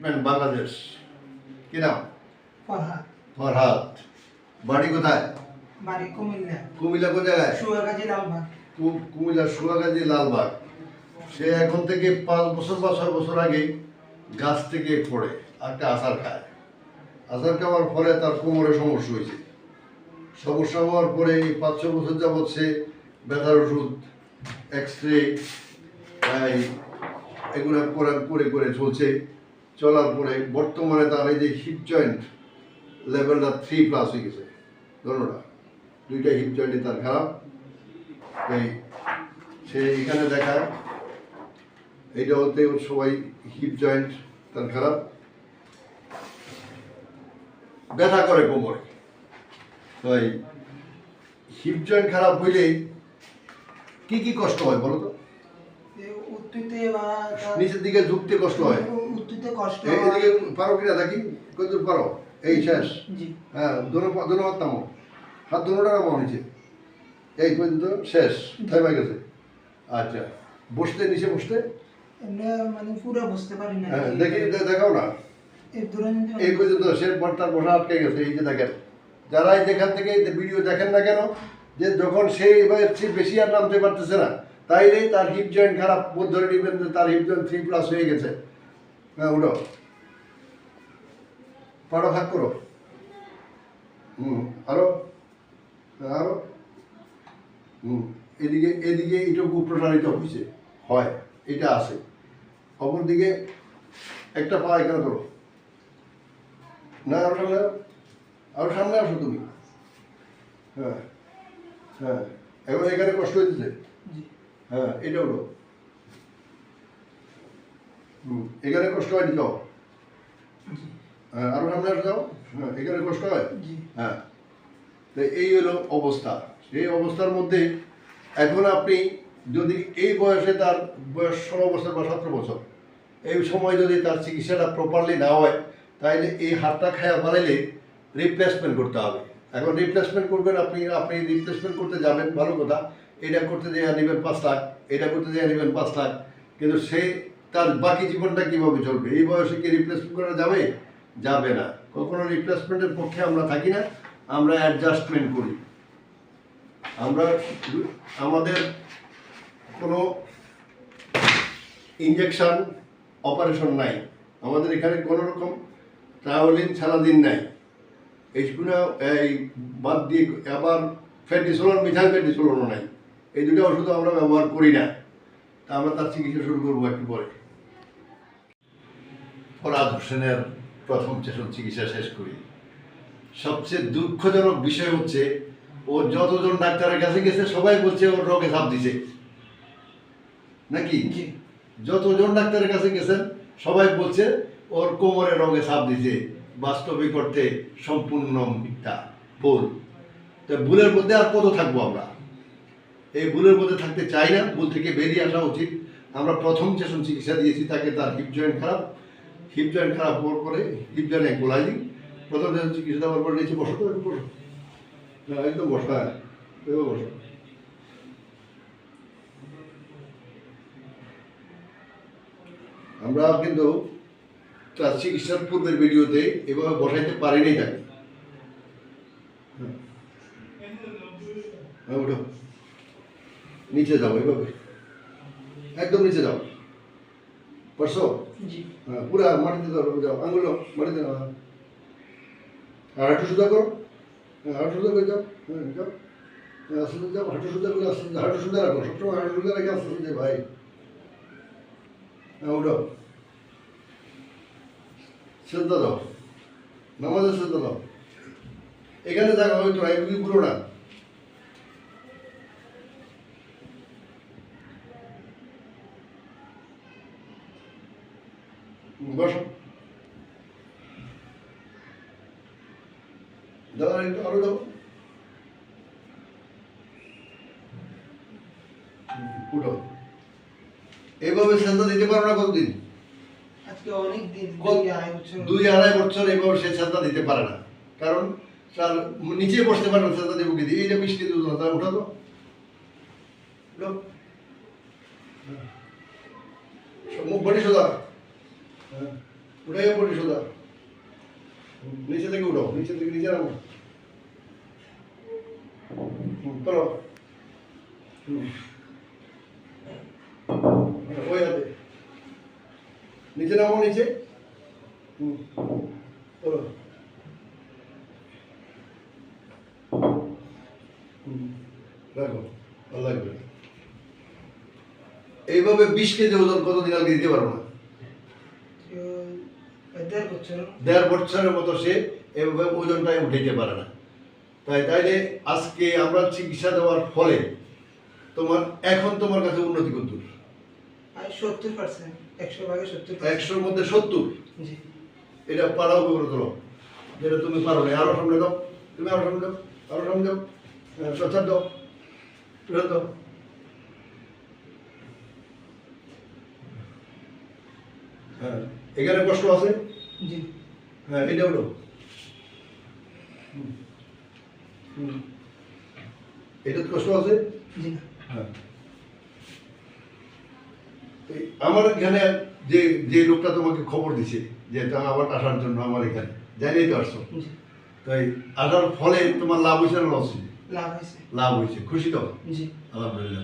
Treatment Bangladesh কি নাম? ফরহাদ। ফরহাদ। বাড়ি কোথায়? বাড়ি কুমিল্লা। কুমিল্লা কোন জায়গায়? সুয়াগাজী লালবাগ। কু- কুমিল্লার সুয়াগাজী লালবাগ। সে এখন থেকে পাঁচ বছর বা ছয় বছর আগে গাছ থেকে পড়ে একটা আচার খায়। আচার খাওয়ার ফলে তার কোমরে সমস্যা হয়েছে। সমস্যা হওয়ার পরে এই পাঁচ ছ বছর যাবৎ সে ব্যথার ওষুধ এক্স রে এগুলো করে করে চলছে। চলার পরে বর্তমানে তার এই যে হিপ জয়েন্ট লেভেলটা থ্রি প্লাস হয়ে গেছে ধরোটা দুইটা হিপ জয়েন্টই তার খারাপ। এই সে এখানে দেখায় এইটা হতে সবাই হিপ জয়েন্ট তার খারাপ। ব্যথা করে কোমরে। তাই হিপ জয়েন্ট খারাপ হইলেই কি কি কষ্ট হয় বলো তো? নিচের দিকে ঝুঁকতে কষ্ট হয়। উত্তুতে কষ্ট এদিকে পারো কিনা দেখি কতদূর পারো? এই শেষ। জি। হ্যাঁ দোনো দোনো হাত নামো হাত দোনোটা নামো নিচে। এই পর্যন্ত শেষ। থেমে গেছে। আচ্ছা বসতে নিচে বসতে? মানে পুরো বুঝতে পারি না। হ্যাঁ দেখি দেখাও না। এই পর্যন্ত সে তার বসা আটকে গেছে এই যে দেখেন। যারা এই যেখান থেকে ভিডিও দেখেন না কেন যে যখন সে এবার বেশি আর নামতে পারতেছে না তাইলেই তার হিপ জয়েন্ট খারাপ। বোধ ধরে নিবেন তার হিপ জয়েন্ট থ্রি প্লাস হয়ে গেছে। হ্যাঁ উঠো। পাড়ো ভাগ করো। হুম আরও। আরও। হুম এদিকে এদিকে এটুকু প্রসারিত হয়েছে হয় এটা আছে। অপরদিকে একটা পা এখানে ধরো। না আরও সামনে আরও। আরও সামনে আসো তুমি। হ্যাঁ হ্যাঁ। এখন এখানে কষ্ট হয়েছে হ্যাঁ এটা হলো এখানে কষ্ট হয় যাও হ্যাঁ আরও সামনে আসো যাও। হ্যাঁ এখানে কষ্ট হয়? হ্যাঁ। তো এই হলো অবস্থা। এই অবস্থার মধ্যে এখন আপনি যদি এই বয়সে তার বয়স ষোলো বছর বা সতেরো বছর এই সময় যদি তার চিকিৎসাটা প্রপারলি না হয় তাহলে এই হাতটা খায়া ফেলাইলে রিপ্লেসমেন্ট করতে হবে। এখন রিপ্লেসমেন্ট করবেন আপনি আপনি রিপ্লেসমেন্ট করতে যাবেন ভালো কথা। এটা করতে দেওয়া নেবেন পাঁচ লাখ এটা করতে যেয়ে নেবেন পাঁচ লাখ। কিন্তু সে তার বাকি জীবনটা কীভাবে চলবে? এই বয়সে কি রিপ্লেসমেন্ট করা যাবে? যাবে না। কখনো রিপ্লেসমেন্টের পক্ষে আমরা থাকি না, আমরা অ্যাডজাস্টমেন্ট করি। আমরা আমাদের কোনো ইঞ্জেকশন অপারেশন নাই। আমাদের এখানে কোনো রকম ট্রাভেলিং ছাড়া দিন নাই এইগুলো এই বাদ দিয়ে আবার ফ্যাটিসোলন মিথাইল ফ্যাটিসোলনও নাই। এই দুটো ওষুধ আমরা ব্যবহার করি না। তা আমরা তার চিকিৎসা শুরু করব একটু পরে। ফরাদ হোসেনের প্রথম সেশন চিকিৎসা শেষ করি। সবচেয়ে দুঃখজনক বিষয় হচ্ছে ও যতজন ডাক্তারের কাছে গেছে সবাই বলছে ওর রোগে সাপ দিছে। নাকি? যতজন ডাক্তারের কাছে গেছেন সবাই বলছে ওর কোমরে রোগে সাপ দিছে। বাস্তবিক অর্থে সম্পূর্ণ মিথ্যা ভুল। তো ভুলের মধ্যে আর কত থাকব আমরা? এই ভুলের মধ্যে থাকতে চাই না ভুল থেকে বেরিয়ে আসা উচিত। আমরা প্রথম সেশন চিকিৎসা দিয়েছি তাকে তার হিপ জয়েন্ট খারাপ। হিপ জয়েন্ট খারাপ হওয়ার পরে হিপ জয়েন্ট অ্যাঙ্কোলাইজিং প্রথম চিকিৎসা দেওয়ার পরে নিচে বসো তো বসো একদম বসো। এভাবে বসো। আমরা কিন্তু তার চিকিৎসার পূর্বের ভিডিওতে এভাবে বসাইতে পারিনি তাকে। হ্যাঁ ওঠো নিচে যাও এভাবে। একদম নিচে যাও। যাও যাও আঙুল নাও, মাটিতে নাও হ্যাঁ। আর হাঁটু সোজা করো হ্যাঁ হাঁটু সোজা করে যাও হ্যাঁ যাও আস্তে যাও হাঁটু সোজা করে আস্তে হাঁটু সোজা রাখো সবসময় হাঁটু সোজা রেখে আস্তে আস্তে ভাই হ্যাঁ উঠো শ্রদ্ধা দাও নামাজের শ্রদ্ধা দাও এখানে থাকা হয়তো এগুলি পুরো না বসো। দাও একটু আরও দাও। উঠো এইভাবে শ্রদ্ধা দিতে পারো না কতদিন? আজকে অনেক দিন দুই আড়াই বছর। দুই আড়াই বছর এইভাবে সে শ্রদ্ধা দিতে পারে না। কারণ তার নিচে বসতে পারে না শ্রদ্ধা দেবো কি দিয়ে। এইটা মিষ্টি দুধ না তার উঠো তো। উঠো। হ্যাঁ। মুখ বডি সোজা। উঠে পড়ি সোজা নিচে থেকে উঠো নিচে থেকে নিচে নামো। করো। হ্যাঁ, নিচে নামো নিচে। হুম রাখো ভালো লাগবে এইভাবে বিশ কেজি ওজন কতদিন আগে দিতে পারব না? দেড় বছরের মতো। সে এভাবে ওজনটাই উঠাইতে পারে না। তাই তাইলে আজকে আমরা চিকিৎসা দেওয়ার ফলে তোমার এখন তোমার কাছে উন্নতি কত সত্তর পার্সেন্ট একশো ভাগে সত্তর একশোর মধ্যে সত্তর? এটা পারাও করে তোলো। যেটা তুমি পারো না আরও সামনে দাও। তুমি আরও সামনে দাও আরও সামনে দাও। হ্যাঁ, প্রচার দাও। দাও। হ্যাঁ। এখানে কষ্ট আছে? জি। হ্যাঁ এটা উঠো হুম। হুম। এটা কষ্ট আছে? জি। হ্যাঁ। আমার এখানে যে যে লোকটা তোমাকে খবর দিছে যে তা আবার আসার জন্য আমার এখানে জানিয়ে তো আসছো। তাই আসার ফলে তোমার লাভ হয়েছে না লস হয়েছে? লাভ হয়েছে। লাভ হয়েছে। খুশি তো? জি। আলহামদুলিল্লাহ